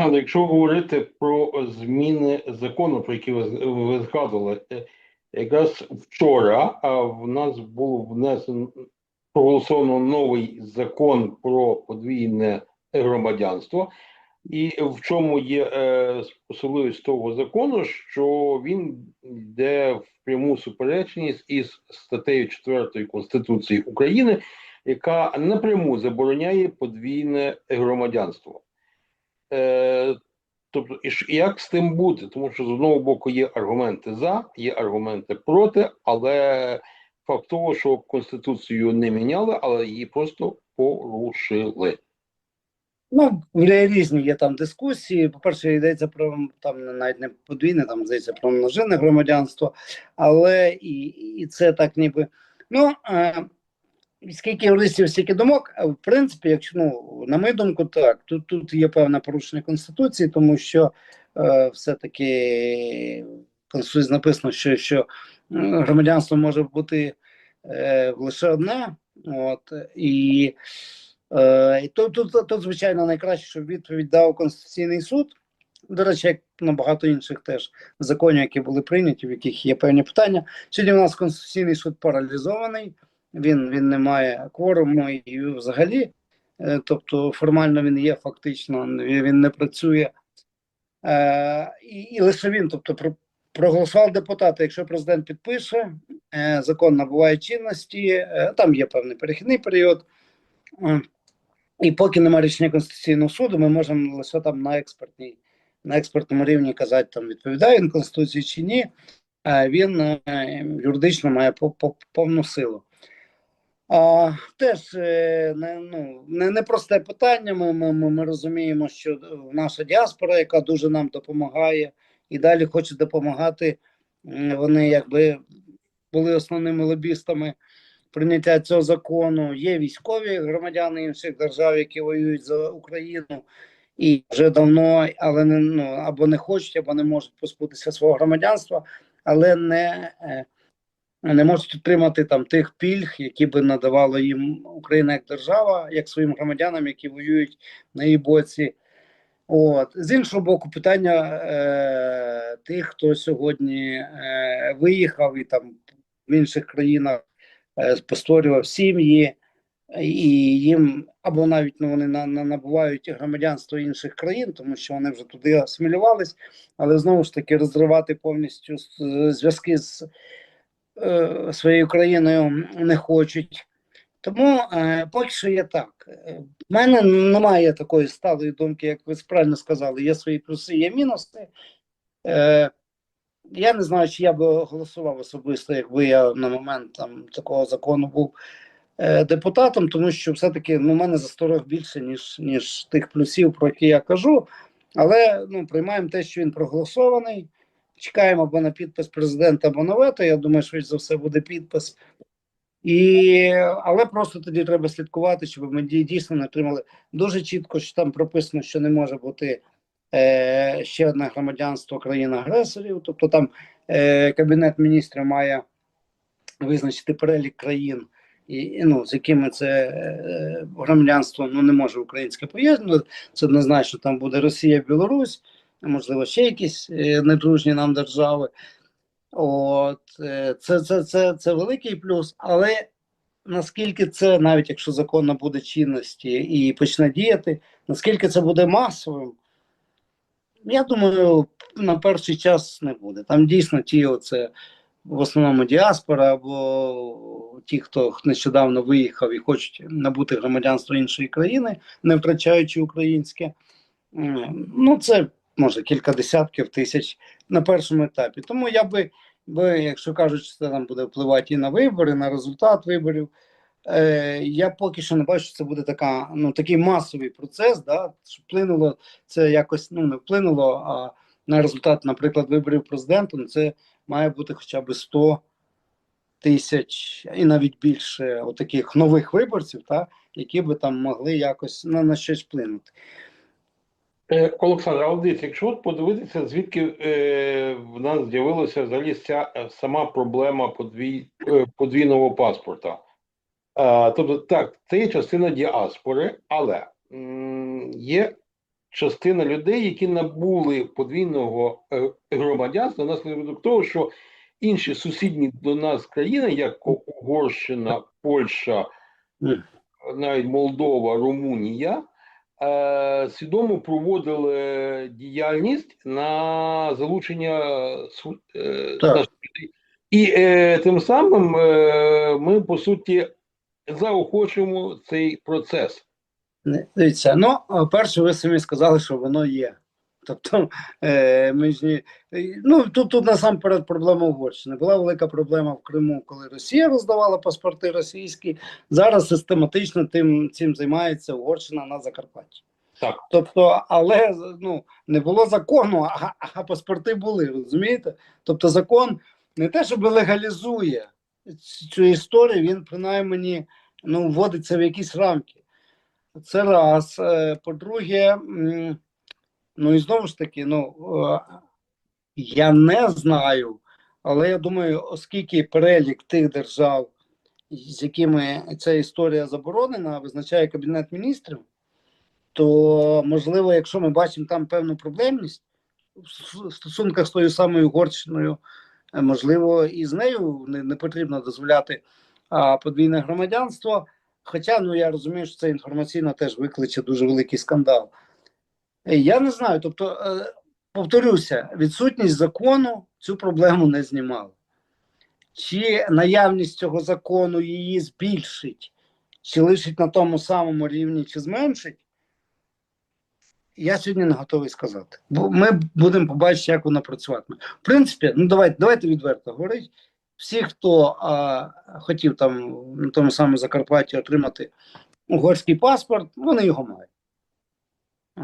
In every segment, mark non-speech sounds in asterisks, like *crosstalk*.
Олександр, якщо говорити про зміни закону, про які ви, ви згадували, е, якраз вчора в нас був внесено проголосовано новий закон про подвійне громадянство. І в чому є е, особливість того закону, що він йде в пряму суперечність із статтею 4 Конституції України, яка напряму забороняє подвійне громадянство. Е, тобто, і ж- як з тим бути? Тому що з одного боку є аргументи за, є аргументи проти, але факт того, що Конституцію не міняли, але її просто порушили. Ну, різні є там дискусії. По-перше, йдеться про там навіть не подвійне, там здається про множинне громадянство, але і, і це так ніби. Ну, е, скільки юристів, стільки думок, в принципі, якщо ну, на мою думку, так, тут, тут є певне порушення Конституції, тому що е, все-таки Конституції написано, що, що громадянство може бути е, лише одне. От, і Е, тут, тут, тут, звичайно, найкраще, щоб відповідь дав Конституційний суд. До речі, як на багато інших теж законів, які були прийняті, в яких є певні питання. Сьогодні у нас Конституційний суд паралізований, він, він не має кворуму і взагалі, е, тобто формально він є, фактично, він не працює. Е, і, і лише він, тобто, про, проголосував депутати. Якщо президент підпише, е, закон набуває чинності, там є певний перехідний період. І поки немає рішення Конституційного суду, ми можемо лише там на експертній, на експертному рівні казати, там відповідає він Конституції чи ні. Він юридично має по- по- повну силу. А, теж е, не, ну, не, непросте питання. Ми, ми, ми, розуміємо, що наша діаспора, яка дуже нам допомагає, і далі хоче допомагати. Вони якби були основними лобістами прийняття цього закону. Є військові громадяни інших держав, які воюють за Україну і вже давно, але не ну або не хочуть, або не можуть позбутися свого громадянства, але не, е, не можуть отримати там тих пільг, які би надавала їм Україна як держава, як своїм громадянам, які воюють на її боці. От з іншого боку, питання е, тих, хто сьогодні е, виїхав і там в інших країнах е, постворював сім'ї, і їм або навіть ну, вони на, на, набувають громадянство інших країн, тому що вони вже туди асимілювались, але знову ж таки розривати повністю зв'язки з своєю країною не хочуть. Тому е, поки що є так. Е, В мене немає такої сталої думки, як ви правильно сказали. Є свої плюси, є мінуси. Е, я не знаю, чи я би голосував особисто, якби я на момент там такого закону був е, депутатом, тому що все-таки ну, в мене засторог більше, ніж, ніж тих плюсів, про які я кажу. Але ну, приймаємо те, що він проголосований. Чекаємо або на підпис президента, або на вето. Я думаю, швидше за все буде підпис. І, але просто тоді треба слідкувати, щоб ми дійсно не отримали дуже чітко, що там прописано, що не може бути е, ще одне громадянство країн-агресорів. Тобто там е, Кабінет міністрів має визначити перелік країн, і, ну, з якими це е, громадянство ну, не може українське поєднувати. Це однозначно там буде Росія, Білорусь, можливо, ще якісь е, недружні нам держави. От е, це, це, це, це великий плюс, але наскільки це, навіть якщо закон набуде чинності і почне діяти, наскільки це буде масовим, я думаю, на перший час не буде. Там дійсно ті, оце в основному діаспора, або ті, хто нещодавно виїхав і хочуть набути громадянство іншої країни, не втрачаючи українське. Ну, це може кілька десятків тисяч на першому етапі. Тому я би, би якщо кажуть, що це там буде впливати і на вибори, на результат виборів. Е, я поки що не бачу, що це буде така, ну, такий масовий процес, да, щоб вплинуло це якось ну, не вплинуло а на результат, наприклад, виборів президента. Ну, це має бути хоча б 100 тисяч і навіть більше таких нових виборців, та, які би там могли якось на, на щось вплинути. Е, Олександр, але дивіться, якщо от подивитися, звідки е, в нас з'явилася взагалі ця е, сама проблема подвій, е, подвійного паспорта. Е, тобто, так, це є частина діаспори, але м, є частина людей, які набули подвійного громадянства внаслідок того, що інші сусідні до нас країни, як Угорщина, Польща, навіть Молдова, Румунія, свідомо проводили діяльність на залучення е, Так. І е, тим самим е, ми по суті заохочуємо цей процес. Дивіться, ну, перше, ви самі сказали, що воно є. Тобто, е, ми ж ні, е, ну, тут, тут насамперед проблема Угорщини. Була велика проблема в Криму, коли Росія роздавала паспорти російські. Зараз систематично тим цим займається Угорщина на Закарпатті. Так. Тобто, але ну, не було закону, а, а паспорти були, розумієте? Тобто закон не те, щоб легалізує цю історію, він принаймні ну, вводиться в якісь рамки. Це раз. Е, По-друге, ну і знову ж таки, ну е, я не знаю, але я думаю, оскільки перелік тих держав, з якими ця історія заборонена, визначає Кабінет міністрів, то можливо, якщо ми бачимо там певну проблемність в стосунках з тою самою Угорщиною, е, можливо, і з нею не, не потрібно дозволяти а, подвійне громадянство. Хоча ну я розумію, що це інформаційно теж викличе дуже великий скандал. Е, Я не знаю, тобто, е, повторюся, відсутність закону цю проблему не знімала. Чи наявність цього закону її збільшить, чи лишить на тому самому рівні, чи зменшить, я сьогодні не готовий сказати. Бо ми будемо побачити, як вона працюватиме. В принципі, ну давайте, давайте відверто говорити. Всі, хто а, хотів там на тому самому Закарпатті отримати угорський паспорт, вони його мають.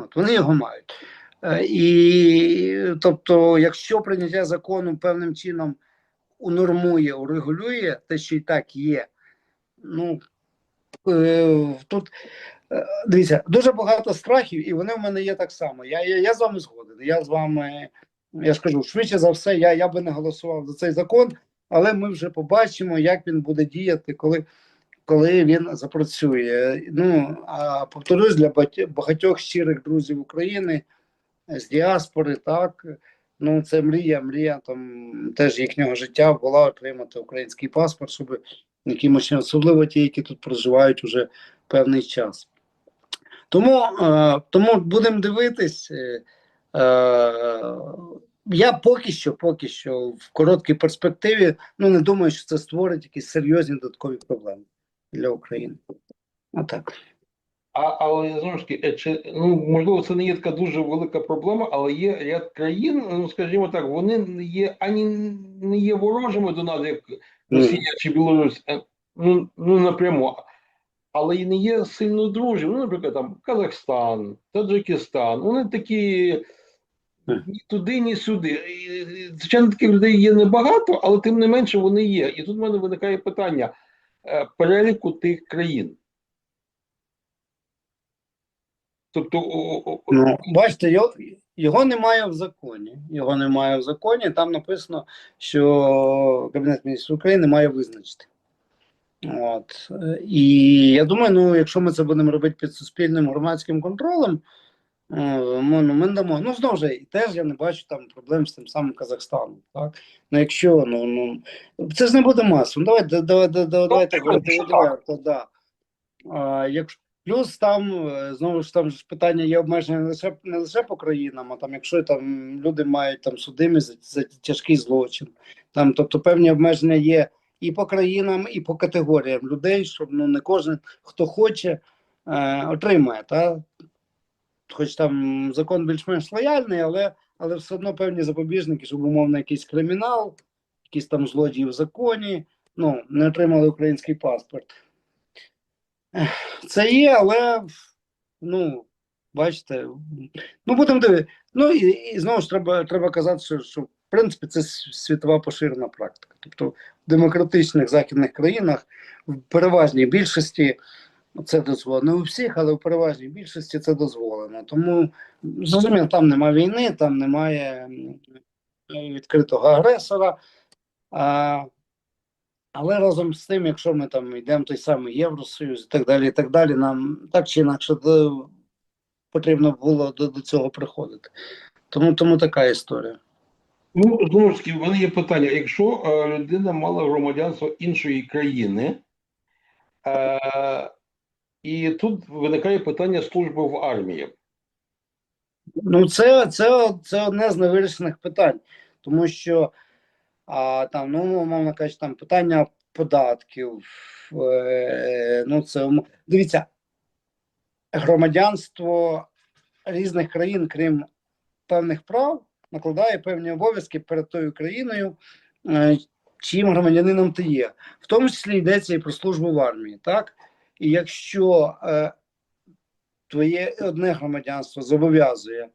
От, вони його мають. Е, І тобто, якщо прийняття закону певним чином унормує, урегулює те, що і так є, ну е, тут е, дивіться, дуже багато страхів, і вони в мене є так само. Я, я, я з вами згоден. Я з вами, я ж кажу, швидше за все, я, я би не голосував за цей закон, але ми вже побачимо, як він буде діяти, коли, коли він запрацює. Ну а повторюсь, для багатьох- щирих друзів України з діаспори, так. Ну, це мрія, мрія там теж їхнього життя була отримати український паспорт, щоб якимось особливо ті, які тут проживають уже певний час. Тому, е, тому будемо дивитись. Е, е, я поки що, поки що в короткій перспективі ну не думаю, що це створить якісь серйозні додаткові проблеми для України. Отак. А, але знову ж таки, е, чи ну можливо, це не є така дуже велика проблема, але є ряд країн, ну скажімо так, вони не є ані не є ворожими до нас, як Росія чи Білорусь, е, ну, ну напряму, але і не є сильно дружні. Ну, наприклад, там Казахстан, Таджикистан, вони такі ні туди, ні сюди. Звичайно, таких людей є небагато, але тим не менше вони є. І тут в мене виникає питання переліку тих країн. Тобто, Ну, бачите, його, його немає в законі. Його немає в законі. Там написано, що Кабінет міністрів України має визначити. От. Е, І я думаю, ну, якщо ми це будемо робити під суспільним громадським контролем, е, ми, ну, ми дамо. Ну, знову ж, теж я не бачу там проблем з тим самим Казахстаном. Так? Ну, якщо, ну, ну, це ж не буде масово. Давайте, давайте, давайте, давайте говорити що так. відверто, да. А, якщо, Плюс там е, знову ж там ж питання є обмеження не лише не лише по країнам, а там, якщо там люди мають там судимі за, за тяжкий злочин, там тобто певні обмеження є і по країнам, і по категоріям людей, щоб ну не кожен хто хоче, е, отримає. Та? Хоч там закон більш-менш лояльний, але, але все одно певні запобіжники, щоб умовно якийсь кримінал, якісь там злодії в законі, ну не отримали український паспорт. Це є, але ну, бачите, ну будемо дивитися. Ну і, і знову ж треба, треба казати, що, що в принципі це світова поширена практика. Тобто в демократичних західних країнах в переважній більшості це дозволено. Не у всіх, але в переважній більшості це дозволено. Тому зрозуміло, там немає війни, там немає відкритого агресора. А, але разом з тим, якщо ми там йдемо той самий Євросоюз і так далі, і так далі, нам так чи інакше до- потрібно було до, до цього приходити. Тому, тому така історія. Ну, знову ж таки, в мене є питання. Якщо е, людина мала громадянство іншої країни, е, і тут виникає питання служби в армії. Ну, це, це, це одне з невирішених питань, тому що а, там, ну, умовно кажучи, там питання податків. Е, ну, це дивіться, громадянство різних країн, крім певних прав, накладає певні обов'язки перед тою країною, е, чиїм громадянином ти є. В тому числі йдеться і про службу в армії, так? І якщо е, твоє одне громадянство зобов'язує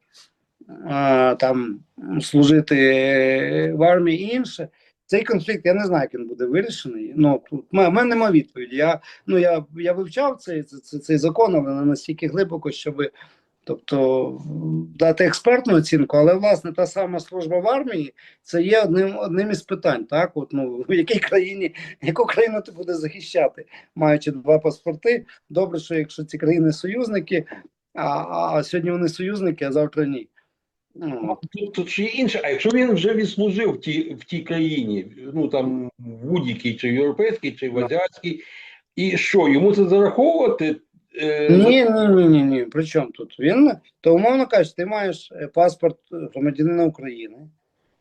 е, там служити в армії і інше. Цей конфлікт я не знаю, як він буде вирішений. Ну тут в мене немає відповіді. Я ну я, я вивчав цей, цей, цей закон, але не настільки глибоко, щоб тобто дати експертну оцінку. Але власне та сама служба в армії це є одним одним із питань. Так, от ну *laughs* в якій країні, яку країну ти будеш захищати, маючи два паспорти. Добре, що якщо ці країни союзники, а, а, а сьогодні вони союзники, а завтра ні. Ну, Тут, тут ще інше, а якщо він вже відслужив в тій, в тій країні, ну там в будь-якій, чи європейській, чи в азіатській, і що, йому це зараховувати? Е, Ні, ні, ні, ні, ні. При чому тут? Він то умовно кажучи, ти маєш е, паспорт громадянина України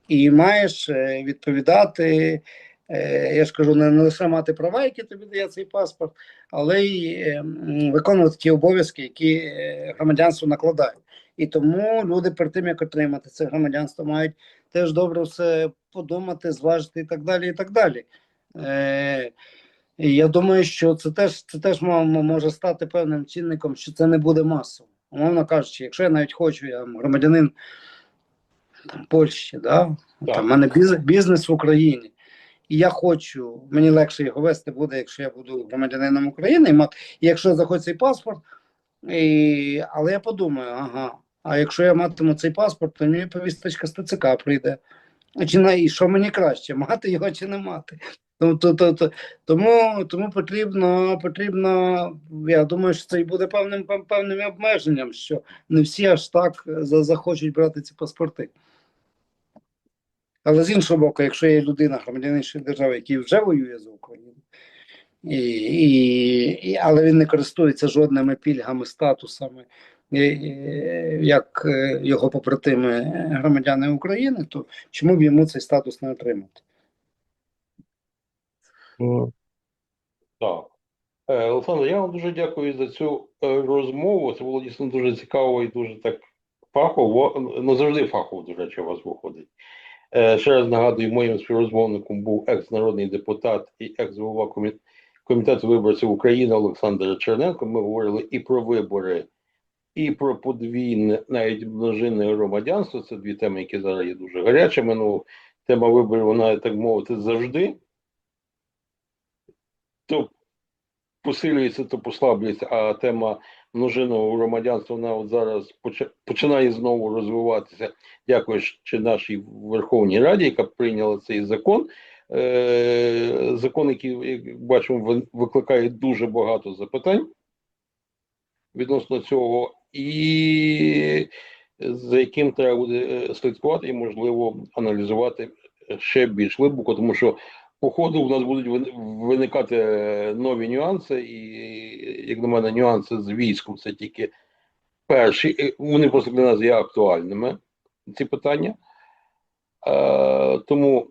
і маєш е, відповідати. е, Я ж кажу, не, лише мати права, які тобі дає цей паспорт, але й е, виконувати ті обов'язки, які е, громадянство накладає. І тому люди перед тим, як отримати це громадянство, мають теж добре все подумати, зважити і так далі. І так далі. І я думаю, що це теж це теж мо- мо- може стати певним чинником, що це не буде масово. Умовно кажучи, якщо я навіть хочу, я громадянин там, Польщі, да? Так. там в мене біз, бізнес в Україні, і я хочу, мені легше його вести буде, якщо я буду громадянином України, і мат- якщо захочу цей паспорт, і, але я подумаю, ага, а якщо я матиму цей паспорт, то мені повісточка з ТЦК прийде. Чи на і що мені краще, мати його чи не мати? Тому, то, то, то, тому, тому потрібно, потрібно, я думаю, що це і буде певним певним обмеженням, що не всі аж так е, захочуть брати ці паспорти. Але з іншого боку, якщо є людина, громадянин держави, який вже воює за Україну, і, і, і, але він не користується жодними пільгами, статусами, і- і- як е, його побратими е, громадяни України, то чому б йому цей статус не отримати? Так. Е, Олександр, я вам дуже дякую за цю е, розмову. Це було дійсно дуже цікаво і дуже так фахово. Ну, завжди фахово, до речі, у вас виходить. Е, Ще раз нагадую, моїм співрозмовником був екс-народний депутат і екс-голова комі- комітету виборців України Олександр Черненко. Ми говорили і про вибори, і про подвійне, навіть множинне громадянство. Це дві теми, які зараз є дуже гарячими. Ну, тема виборів, вона, так мовити, завжди. То посилюється, то послаблюється, а тема множинного громадянства вона от зараз починає знову розвиватися, дякуючи нашій Верховній Раді, яка прийняла цей закон. Е, закон, який, як бачимо, викликає дуже багато запитань відносно цього, і за яким треба буде е, слідкувати і, можливо, аналізувати ще більш глибоко, тому що по ходу в нас будуть виникати е, нові нюанси, і, як на мене, нюанси з військом це тільки перші. Вони просто для нас є актуальними, ці питання. Е, тому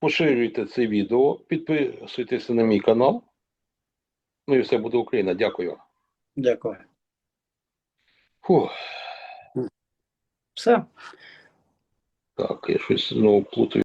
поширюйте це відео, підписуйтеся на мій канал. Ну і все буде Україна. Дякую. Дякую. Фух, Все. так, я щось знову плутаю.